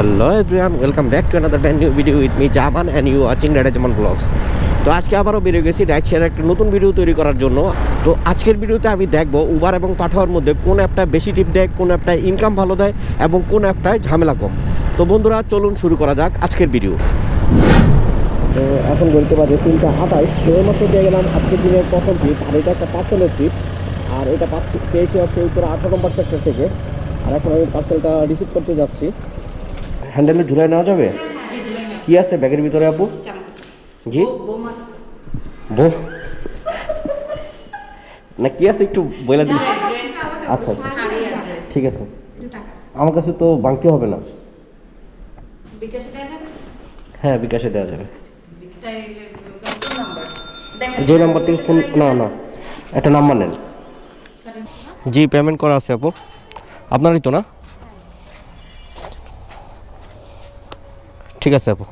Hello everyone welcome back to another brand new video with me Zaman and you watching rider Zaman vlogs তো আজকে আবারও বেরিয়ে গেছি ride share একটা নতুন ভিডিও তৈরি করার জন্য। তো আজকের ভিডিওতে আমি দেখব উবার এবং পাঠাওয়ার মধ্যে কোন অ্যাপটা বেশি টিপ দেয়, কোন অ্যাপটা ইনকাম ভালো দেয়, এবং কোন অ্যাপটায় ঝামেলা কম। তো বন্ধুরা, চলুন শুরু করা যাক আজকের ভিডিও তো এখন বলতে পারি তিনটা আঠাইশ তো এর মধ্যে দিয়ে গেলাম আজকের দিনের প্রথম ট্রিপ আর এটা একটা পার্সেলের ট্রিপ আর এটা পেয়েছি হচ্ছে উত্তর আঠারো নম্বর সেক্টর থেকে। আর এখন আমি পার্সেলটা রিসিভ করতে যাচ্ছি। হ্যান্ডেলে ঝুলাই নেওয়া যাবে? কি আছে ব্যাগের ভিতরে আপু? জি? না কি আছে একটু বলে দিন আচ্ছা আচ্ছা। ঠিক আছে। আমার কাছে তো বাংতি হবে না। হ্যাঁ বিকাশে দেওয়া যাবে। যে নাম্বার থেকে ফোন না না। একটা নাম্বার নেন। জি পেমেন্ট করা আছে আপু। আপনারই তো না? ঠিক আছে আপু।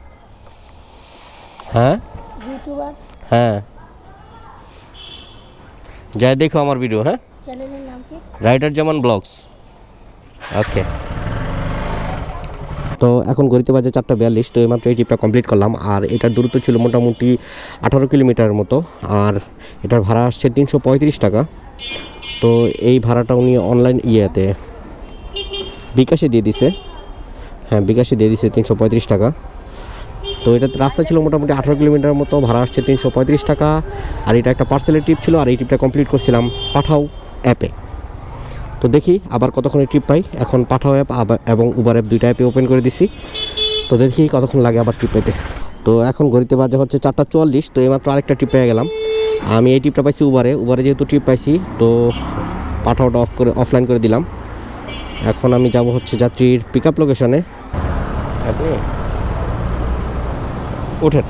হ্যাঁ? ইউটিউবার। হ্যাঁ। যাই দেখো আমার ভিডিও হ্যাঁ? চ্যানেলের নাম কি? রাইডার যেমন ব্লগস। ওকে। তো এখন গড়িতে বাজে চারটা বিয়াল্লিশ তো এইমাত্র এই ট্রিপটা কমপ্লিট করলাম। আর এটার দূরত্ব ছিল মোটামুটি আঠারো কিলোমিটারের মতো। আর এটার ভাড়া আসছে তিনশো পঁয়ত্রিশ টাকা। তো এই ভাড়াটা উনি অনলাইন ইয়েতে বিকাশে দিয়ে দিছে। হ্যাঁ বিকাশে দিয়ে দিছে তিনশো পঁয়ত্রিশ টাকা। তো এটা রাস্তা ছিল মোটামুটি আঠারো কিলোমিটার মতো, ভাড়া আসছে তিনশো পঁয়ত্রিশ টাকা। আর এটা একটা পার্সেলের ট্রিপ ছিল, আর এই ট্রিপটা কমপ্লিট করছিলাম পাঠাও অ্যাপে তো দেখি আবার কতক্ষণে ট্রিপ পাই। এখন পাঠাও অ্যাপ এবং উবার অ্যাপ দুইটা অ্যাপে ওপেন করে দিছি। তো দেখি কতক্ষণ লাগে আবার ট্রিপ পেতে। তো এখন ঘড়িতে বাজে হচ্ছে চারটা চুয়াল্লিশ, তো এইমাত্র আরেকটা ট্রিপ পেয়ে গেলাম। আমি এই ট্রিপটা পাইছি উবারে উবারে যেহেতু ট্রিপ পাইছি, তো পাঠাওটা অফ করে অফলাইন করে দিলাম। এখন আমি যাব হচ্ছে যাত্রীর পিক আপ লোকেশনে আপনি ওঠেন।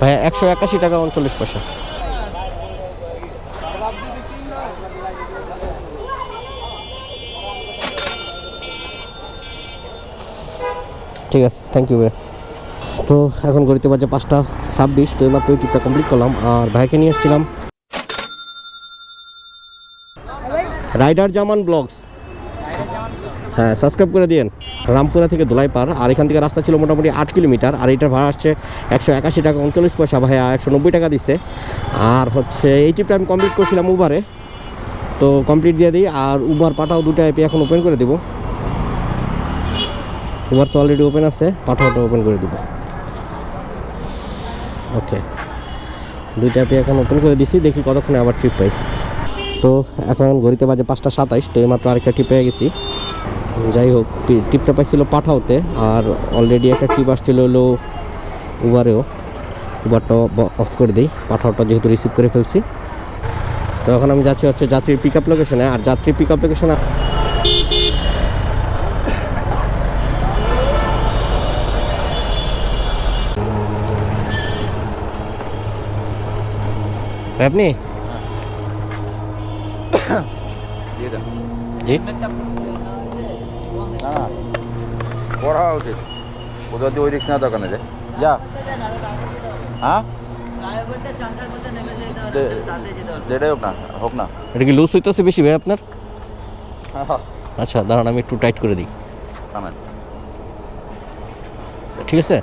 ভাইয়া একশো একাশি টাকা উনচল্লিশ পয়সা। ঠিক আছে থ্যাংক ইউ ভাই। তো এখন গড়িতে বাজে পাঁচটা ছাব্বিশ, তো এইমাত্র এই ট্রিপটা কমপ্লিট করলাম। আর ভাইকে নিয়ে এসেছিলাম রাইডার জামান ব্লগস। হ্যাঁ সাবস্ক্রাইব করে দিন রামপুরা থেকে দোলাইপাড়, আর এখান থেকে রাস্তা ছিল মোটামুটি আট কিলোমিটার, আর এটার ভাড়া আসছে একশো একাশি টাকা উনচল্লিশ পয়সা, ভাইয়া একশো নব্বই টাকা দিচ্ছে। আর হচ্ছে এই ট্রিপটা আমি কমপ্লিট করছিলাম উবারে তো কমপ্লিট দিয়ে দিই, আর উবার পাঠাও দুটো অ্যাপে এখন ওপেন করে দেবো। উবার তো অলরেডি ওপেন আছে পাঠাওটা ওপেন করে দিব। ওকে দুইটা অ্যাপে এখন ওপেন করে দিছি, দেখি কতক্ষণে আবার ট্রিপ পাই। তো এখন ঘড়িতে বাজে পাঁচটা সাতাইশ, তো এইমাত্র আরেকটা ট্রিপ পেয়ে গেছি। যাই হোক টিপটা পাইছিল পাঠাওতে, আর অলরেডি একটা টিপ আসছিল হলো উবারেও উবারটা অফ করে দিই, পাঠাওটা যেহেতু রিসিভ করে ফেলছি। তো এখন আমি যাচ্ছি হচ্ছে যাত্রীর পিক আপ লোকেশনে আর যাত্রীর পিক আপ লোকেশনে আপনি? জি। না পড়া উচিত। ওদের দিয়ে ওই রিক্স না দোকানে যে যা। হ্যাঁ? যেটাই হোক না হোক না। এটা কি লুজ হইতেছে বেশি ভাই আপনার? আচ্ছা দাঁড়ান আমি একটু টাইট করে দিই। ঠিক আছে?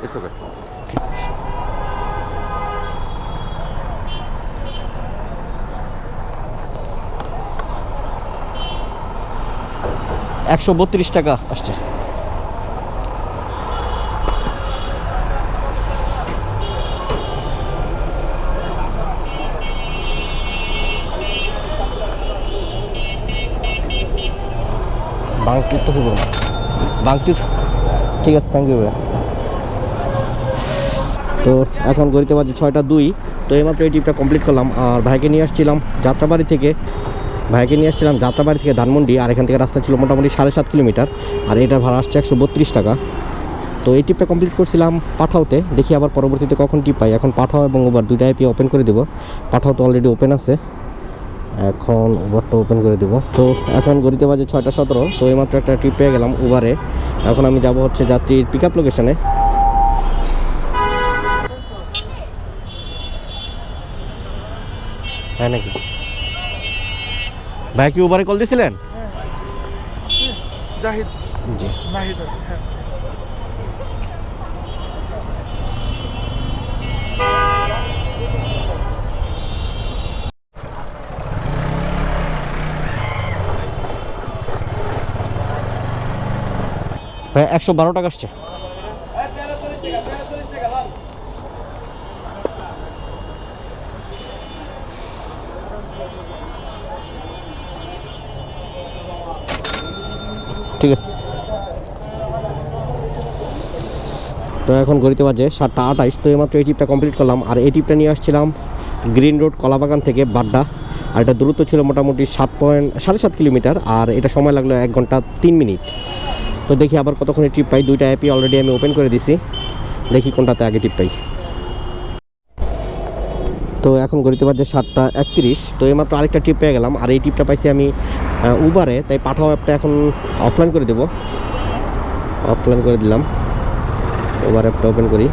একশো বত্রিশ টাকা আসছে। তো হইব ঠিক আছে থ্যাংক ইউ ভাই তো এখন গড়িতে বাজে ছয়টা দুই। তো এইমাত্র এই ট্রিপটা কমপ্লিট করলাম। আর ভাইকে নিয়ে আসছিলাম যাত্রাবাড়ি থেকে। ভাইকে নিয়ে আসছিলাম যাত্রাবাড়ি থেকে ধানমন্ডি, আর এখান থেকে রাস্তা ছিল মোটামুটি সাড়ে সাত কিলোমিটার। আর এটার ভাড়া আসছে একশো বত্রিশ টাকা। তো এই টিপটা কমপ্লিট করছিলাম পাঠাওতে। দেখি আবার পরবর্তীতে কখন টিপ পাই। এখন পাঠাও এবং ওবার দুইটা অ্যাপই ওপেন করে দেবো। পাঠাও তো অলরেডি ওপেন আছে। এখন উবারটা ওপেন করে দিব। তো এখন গড়িতে বাজে ছয়টা সতেরো। তো এইমাত্র একটা ট্রিপ পেয়ে গেলাম উবারে এখন আমি যাব হচ্ছে যাত্রীর পিক আপ লোকেশনে হ্যাঁ নাকি? ভাই কি উবারে কল দিয়েছিলেন জাহিদ। জি। নাহিদ হ্যাঁ। ভাই একশো বারো টাকা আসছে। ঠিক আছে। তো এখন গড়িতে বাজে সাতটা আঠাইশ, তো এইমাত্র এই টিপটা কমপ্লিট করলাম। আর এই টিপটা নিয়ে আসছিলাম গ্রিন রোড কলাবাগান থেকে বাড্ডা। আর এটা দূরত্ব ছিল মোটামুটি সাত পয়েন্ট, সাড়ে সাত কিলোমিটার। আর এটা সময় লাগল এক ঘণ্টা তিন মিনিট। তো দেখি আবার কতক্ষণে ট্রিপ পাই। দুইটা অ্যাপই অলরেডি আমি ওপেন করে দিছি। দেখি কোনটাতে আগে টিপ পাই। তো এখন গড়িতে বাজে সাতটা একত্রিশ। তো এই এইমাত্র আরেকটা ট্রিপ পেয়ে গেলাম। আর এই টিপটা পাইছি আমি উবারে তাই পাঠাও অ্যাপটা এখন অফলাইন করে দেবো। অফলাইন করে দিলাম। উবার অ্যাপটা ওপেন করি।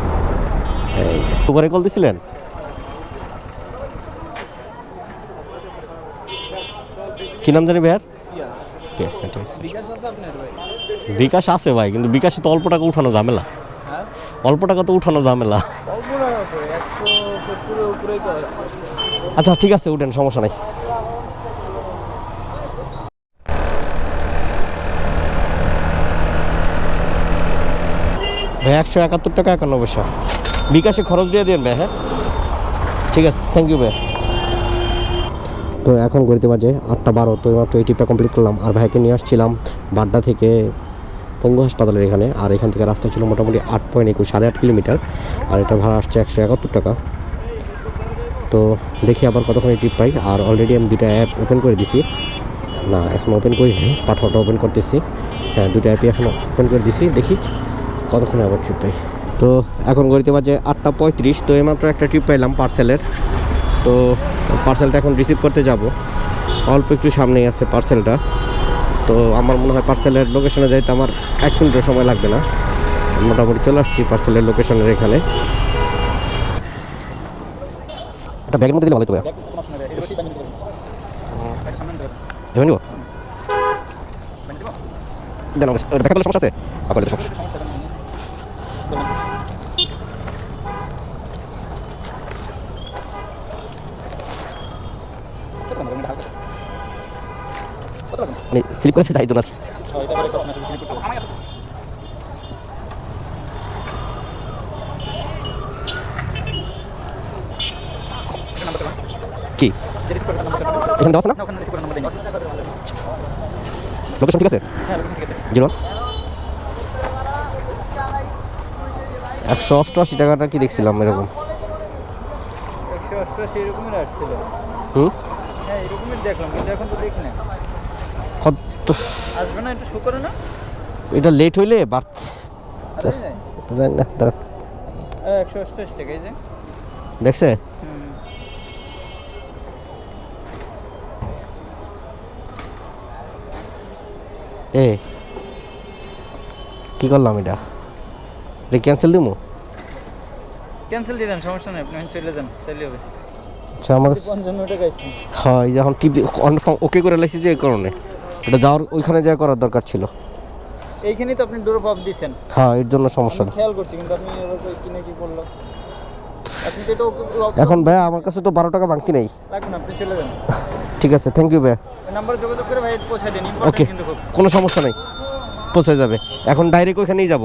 উবারে কল দিছিলেন? কি নাম জানি ভাইয়ার? আছে ভাই বিকাশ আছে ভাই কিন্তু বিকাশে তো অল্প টাকা উঠানো ঝামেলা। হ্যাঁ? অল্প টাকা তো উঠানো ঝামেলা অল্প টাকা তো একশো সত্তরের উপরেই তো আচ্ছা ঠিক আছে, উঠেন, সমস্যা নাই। ভাই, একশো একাত্তর টাকা একান্ন পয়সা। বিকাশে খরচ দিয়ে দেন ভাই হ্যাঁ? ঠিক আছে থ্যাংক ইউ ভাই। তো এখন গড়িতে বাজে আটটা বারো, তো মাত্র এই টিপটা কমপ্লিট করলাম। আর ভাইকে নিয়ে আসছিলাম বাড্ডা থেকে পঙ্গু হাসপাতালের এখানে। আর এখান থেকে রাস্তা ছিল মোটামুটি আট পয়েন্ট একুশ, সাড়ে আট কিলোমিটার। আর এটা ভাড়া আসছে একশো একাত্তর টাকা। তো দেখি আবার কতক্ষণে ট্রিপ পাই। আর অলরেডি আমি দুটা অ্যাপ ওপেন করে দিছি। না, এখন ওপেন করি নাই পাঠাওটা ওপেন করতেছি। হ্যাঁ দুটো অ্যাপই এখন ওপেন করে দিছি, দেখি কতক্ষণে আবার ট্রিপ পাই। তো এখন গড়িতে বাজে আটটা পঁয়ত্রিশ, তো এইমাত্র একটা ট্রিপ পাইলাম পার্সেলের তো পার্সেলটা এখন রিসিভ করতে যাব। অল্প একটু সামনেই আছে পার্সেলটা তো আমার মনে হয় পার্সেলের লোকেশনে যাইতে আমার এক মিনিটের সময় লাগবে না। মোটামুটি চলে আসছি পার্সেলের লোকেশনের এখানে। একটা ব্যাগের মধ্যে দিলে ভালো হতো। এবার নিব? দেন ব্যাগ করলে সমস্যা আছে? আপনার সমস্যা মানে স্লিপ করেছে তাই দোনার কি। এখানে দেওয়া আছে না? লোকেশন ঠিক আছে? জিরো। একশো অষ্টআশি টাকাটা কি দেখছিলাম এরকম? একশো অষ্টআশি এরকমই আসছিল। হুম? হ্যাঁ এরকমই দেখলাম কিন্তু এখন তো দেখি না কত? আসবে না একটু শো করে না? এটা লেট হইলে জানি একশো অষ্টআশি টাকা এই যে। দেখছে? এ কি করলাম এটা? এটা ক্যান্সেল দিবো ক্যান্সেল দিয়ে দেন সমস্যা নেই আপনি চলে যান তাইলে হবে। আচ্ছা আমার হয় যখন টিভি কনফার্ম ওকে করে লাইছি যে এই কারণে। এটা যাওয়ার ওইখানে যা করার দরকার ছিল। এইখানেই তো আপনি ডোর অফ দিছেন। হ্যাঁ এর জন্য সমস্যা খেয়াল করছি কিন্তু আপনি কই কিনে কি করল এখন ভাইয়া আমার কাছে তো বারো টাকা বাংতি নেই। লাগবে না আপনি চলে যান। ঠিক আছে থ্যাংক ইউ ভাইয়া ওই যোগাযোগ করে ভাই পৌঁছে দিন ওকে ইম্পর্টেন্ট কিন্তু খুব। কোনো সমস্যা নেই পৌঁছে যাবে। এখন ডাইরেক্ট ওইখানেই যাব।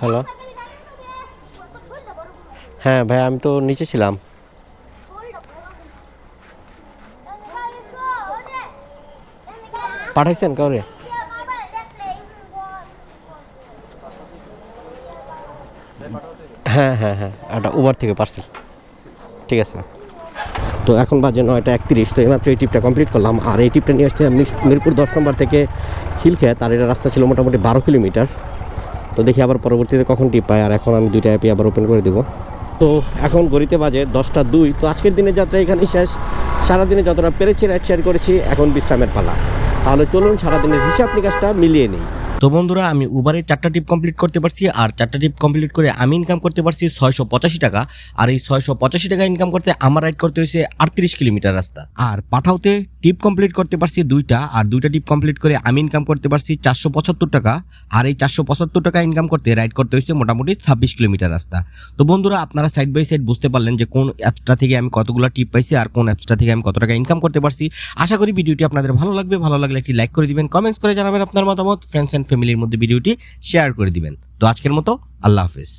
হ্যালো হ্যাঁ ভাই আমি তো নিচে ছিলাম। পাঠাইছেন কাউরে? হ্যাঁ হ্যাঁ উবার থেকে পার্সেল ঠিক আছে। তো এখন বাজে নয়টা একত্রিশ, তো এইমাত্র এই টিপটা কমপ্লিট করলাম। আর এই টিপটা নিয়ে আসছে মিরপুর দশ নম্বর থেকে খিলখ্যাত আর এটা রাস্তা ছিল মোটামুটি বারো কিলোমিটার। তো দেখি আবার পরবর্তীতে কখন টিপ পাই আর এখন আমি দুইটা অ্যাপই আবার ওপেন করে দেবো। তো এখন গড়িতে বাজে দশটা দুই। তো আজকের দিনের যাত্রা এখানে শেষ। সারাদিনে যতটা পেরেছি রাইড শেয়ার করেছি, এখন বিশ্রামের পালা। তাহলে চলুন সারাদিনের হিসাব নিকাশটা মিলিয়ে নিই। তো বন্ধুরা, আমি উবারের চারটা টিপ কমপ্লিট করতে পারছি আর চারটা টিপ কমপ্লিট করে আমি ইনকাম করতে পারছি ছয়শো পঁচাশি টাকা আর এই ছয়শো পঁচাশি টাকা ইনকাম করতে আমার রাইড করতে হয়েছে আটত্রিশ কিলোমিটার রাস্তা। আর পাঠাওতে টিপ কমপ্লিট করতে পারছি দুইটা আর দুইটা টিপ কমপ্লিট করে আমি ইনকাম করতে পারছি চারশো পঁচাত্তর টাকা আর এই চারশো পঁচাত্তর টাকা ইনকাম করতে রাইড করতে হয়েছে মোটামুটি ছাব্বিশ কিলোমিটার রাস্তা। তো বন্ধুরা, আপনারা সাইড বাই সাইড বুঝতে পারলেন যে কোন অ্যাপসটা থেকে আমি কতগুলো টিপ পাইছি আর কোন অ্যাপসটা থেকে আমি কত টাকা ইনকাম করতে পারছি। আশা করি ভিডিওটি আপনাদের ভালো লাগবে। ভালো লাগলে একটি লাইক করে দিবেন কমেন্টস করে জানাবেন আপনার মতামত। ফ্রেন্ডস অ্যান্ড ফ্যামিলির মধ্যে ভিডিওটি শেয়ার করে দিবেন। তো আজকের মতো আল্লাহ হাফেজ।